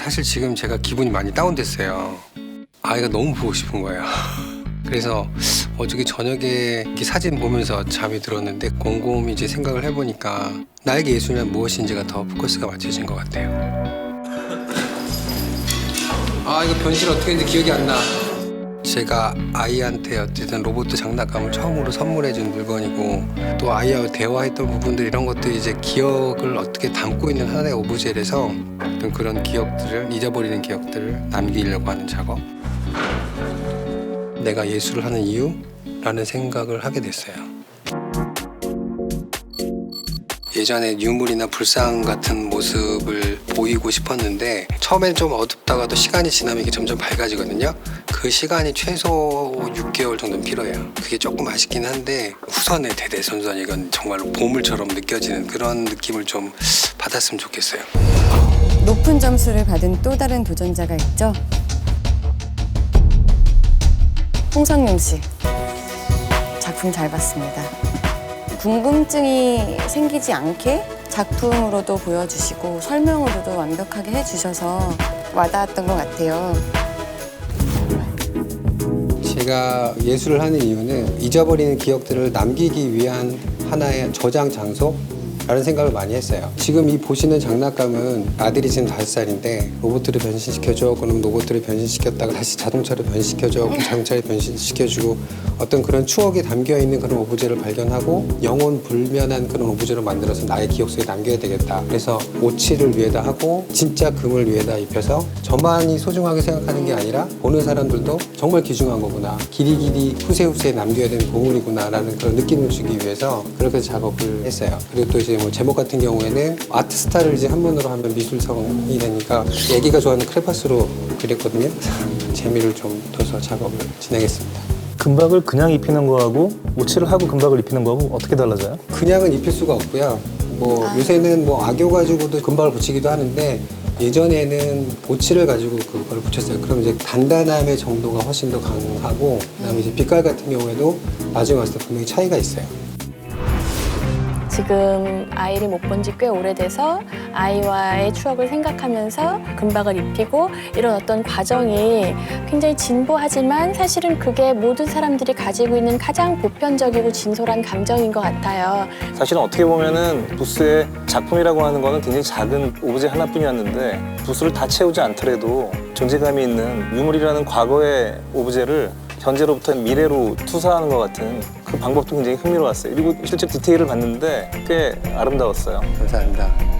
사실 지금 제가 기분이 많이 다운됐어요. 아이가 너무 보고 싶은 거예요. 그래서 어저께 저녁에 이 사진 보면서 잠이 들었는데 곰곰이 이제 생각을 해보니까 나에게 예술이란 무엇인지가 더 포커스가 맞춰진 것 같아요. 아 이거 변신 어떻게 했는지 기억이 안 나. 제가 아이한테 어쨌든 로봇 장난감을 처음으로 선물해준 물건이고 또 아이와 대화했던 부분들 이런 것들이 이제 기억을 어떻게 담고 있는 하나의 오브제라서 어떤 그런 기억들을 잊어버리는 기억들을 남기려고 하는 작업. 내가 예술을 하는 이유라는 생각을 하게 됐어요. 예전에 유물이나 불상 같은 모습을 보이고 싶었는데 처음엔 좀 어둡다가도 시간이 지나면 이게 점점 밝아지거든요. 그 시간이 최소 6개월 정도는 필요해요. 그게 조금 아쉽긴 한데 후선의 대대손손 이건 정말로 보물처럼 느껴지는 그런 느낌을 좀 받았으면 좋겠어요. 높은 점수를 받은 또 다른 도전자가 있죠. 홍성용 씨. 작품 잘 봤습니다. 궁금증이 생기지 않게 작품으로도 보여주시고 설명으로도 완벽하게 해주셔서 와닿았던 것 같아요. 제가 예술을 하는 이유는 잊어버리는 기억들을 남기기 위한 하나의 저장 장소? 라는 생각을 많이 했어요. 지금 이 보시는 장난감은 아들이 지금 다섯 살인데 로봇들을 변신시켜줘. 그럼 로봇들을 변신시켰다가 다시 자동차를 변신시켜줘. 자동차를 변신시켜주고 어떤 그런 추억이 담겨 있는 그런 오브제를 발견하고 영혼 불면한 그런 오브제를 만들어서 나의 기억 속에 남겨야 되겠다. 그래서 오치를 위에다 하고 진짜 금을 위에다 입혀서 저만이 소중하게 생각하는 게 아니라 보는 사람들도 정말 귀중한 거구나. 길이 길이 후세후세 남겨야 되는 보물이구나라는 그런 느낌을 주기 위해서 그렇게 작업을 했어요. 그리고 또 이제 뭐 제목 같은 경우에는 아트 스타를 이제 한문으로 하면 미술성이 되니까 애기가 좋아하는 크레파스로 그렸거든요. 재미를 좀 둬서 작업을 진행했습니다. 금박을 그냥 입히는 거하고 오치를 하고 금박을 입히는 거하고 어떻게 달라져요? 그냥은 입힐 수가 없고요. 뭐 요새는 뭐 악교 가지고도 금박을 붙이기도 하는데 예전에는 오치를 가지고 그걸 붙였어요. 그럼 이제 단단함의 정도가 훨씬 더 강하고 그다음에 이제 빛깔 같은 경우에도 나중에 왔을 때 분명히 차이가 있어요. 지금 아이를 못 본 지 꽤 오래돼서 아이와의 추억을 생각하면서 금박을 입히고 이런 어떤 과정이 굉장히 진보하지만 사실은 그게 모든 사람들이 가지고 있는 가장 보편적이고 진솔한 감정인 것 같아요. 사실은 어떻게 보면은 부스의 작품이라고 하는 거는 굉장히 작은 오브제 하나뿐이었는데 부스를 다 채우지 않더라도 존재감이 있는 유물이라는 과거의 오브제를 현재로부터 미래로 투사하는 것 같은 그 방법도 굉장히 흥미로웠어요. 그리고 실제 디테일을 봤는데 꽤 아름다웠어요. 감사합니다.